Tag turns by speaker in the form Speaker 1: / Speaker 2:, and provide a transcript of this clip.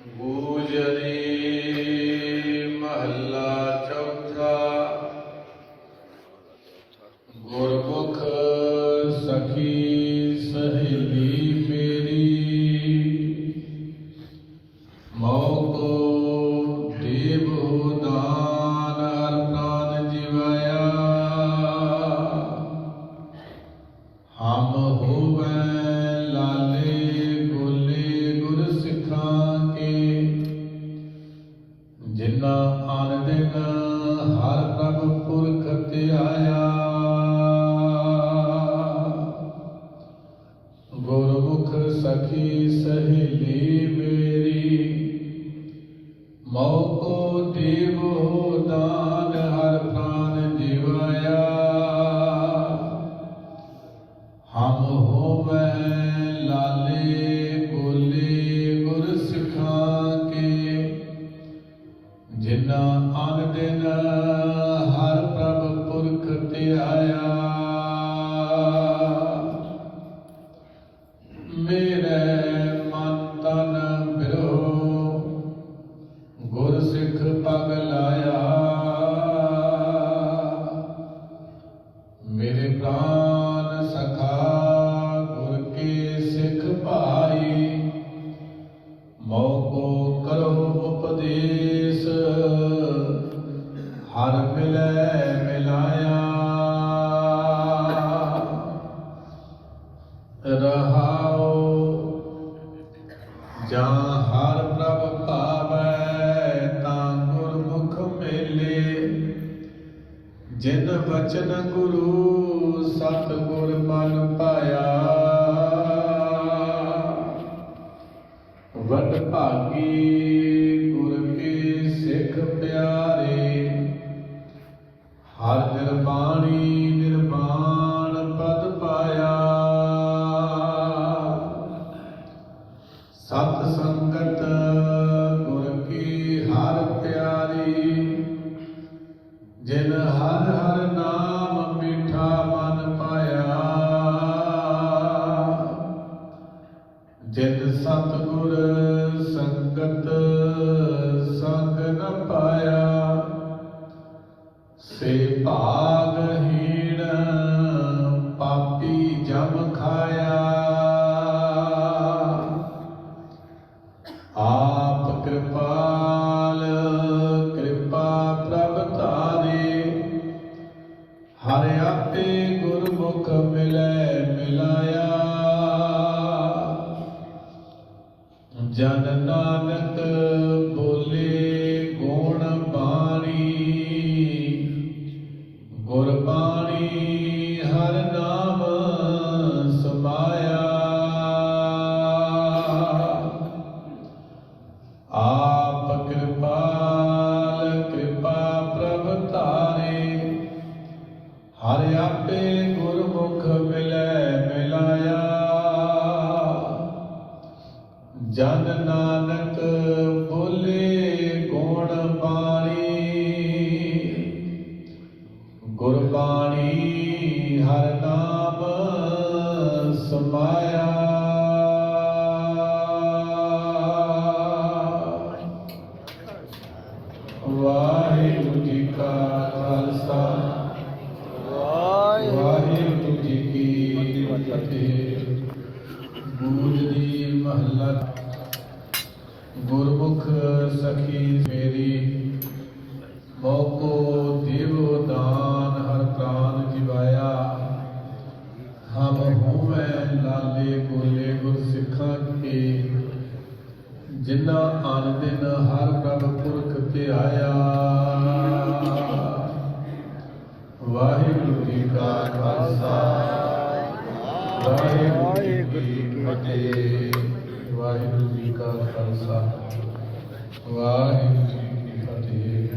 Speaker 1: ਗੂਜਰੀ ਮਹੱਲਾ ਚੌਥਾ। ਗੁਰਮੁਖ ਸਖੀ ਸਹੇਲੀ ਮੇਰੀ, ਮੋਕੋ ਦੇਵੋ ਦਾਨ ਹਰ ਜਿਵਾਇਆ। ਹਮ ਹੋਵੈ ਲਾਲੇ ਜਿਨ੍ਹਾਂ ਦਿਨ ਹਰ ਪ੍ਰਭ ਪੁਰਖ ਤੇ ਆਇਆ ਗੁਰਮੁਖ ਸਖੀ ਸਹੇਲੀ ਮੇਰੀ ਮੋਕੋ ਦੇਵੋ ਦਾਨ ਹਰ ਮਿਲੈ ਮਿਲਾਇਆ। ਰਹਾਉ ਜਾਂ ਹਰ ਪ੍ਰਭ ਭਾਵੈ ਤਾਂ ਗੁਰਮੁਖ ਮੇਲੇ। ਜਿਨ ਵਚਨ ਗੁਰੂ ਸਤ ਗੁਰ ਮਨ ਪਾਇਆ। ਵਡ ਭਾਗੀ ਗੁਰ ਕੇ ਸਿੱਖ ਪਿਆ। ਹਰ ਨਿਰਬਾਣੀ ਨਿਰਮਾਣ ਪਦ ਪਾਇਆ। ਸਤ ਸੰਗਤ ਗੁਰ ਕੀ ਹਰ ਪਿਆਰੀ, ਜਿਨ ਹਰ ਹਰ ਨਾਮ ਮਿਠਾ ਮਨ ਪਾਇਆ। ਜਿਨ ਸਤਿਗੁਰ ਸੰਗਤ ਸੇ ਭਾਗਹੀਣ ਪਾਪੀ ਜਮ ਖਾਇਆ। ਆਪ ਕਿਰਪਾਲ, ਕਿਰਪਾ ਪ੍ਰਭ ਤਾਰੇ ਹਰ ਆਪੇ ਗੁਰਮੁਖ ਮਿਲੈ ਮਿਲਾਇਆ। ਜਨ ਨਾਨਕ ਜਨ ਨਾਨਕ ਬੋਲੇ ਗੁਣ ਬਾਣੀ। ਗੁਰਬਾਣੀ ਹਰ ਨਾਮ ਸਮਾਇਆ ਸਖੀ ਮੇਰੀ? ਮੋਕੋ ਦੇਵੋ ਦਾਨ ਹਰ ਪ੍ਰਾਨ ਜਿਵਾਇਆ। ਹਮ ਹੋਵੇ ਲਾਲੇ ਕੋਲੇ ਗੁਰ ਸਿੱਖਾਂ ਕੇ। ਜਿਨ੍ਹਾਂ ਆਨ ਦਿਨ ਹਰ ਪ੍ਰਭ ਪੁਰਖ ਤੇ ਆਇਆ ਵਾਹਿਗੁਰੂ ਜੀ ਕਾ ਖਾਲਸਾ। ਵਾਹਿਗੁਰੂ ਜੀ ਕੀ ਫਤਿਹ। ਵਾਹਿਗੁਰੂ ਜੀ ਕਾ ਖਾਲਸਾ। ਵਾਹਿਗੁਰੂ ਜੀ ਕੀ ਫਤਿਹ।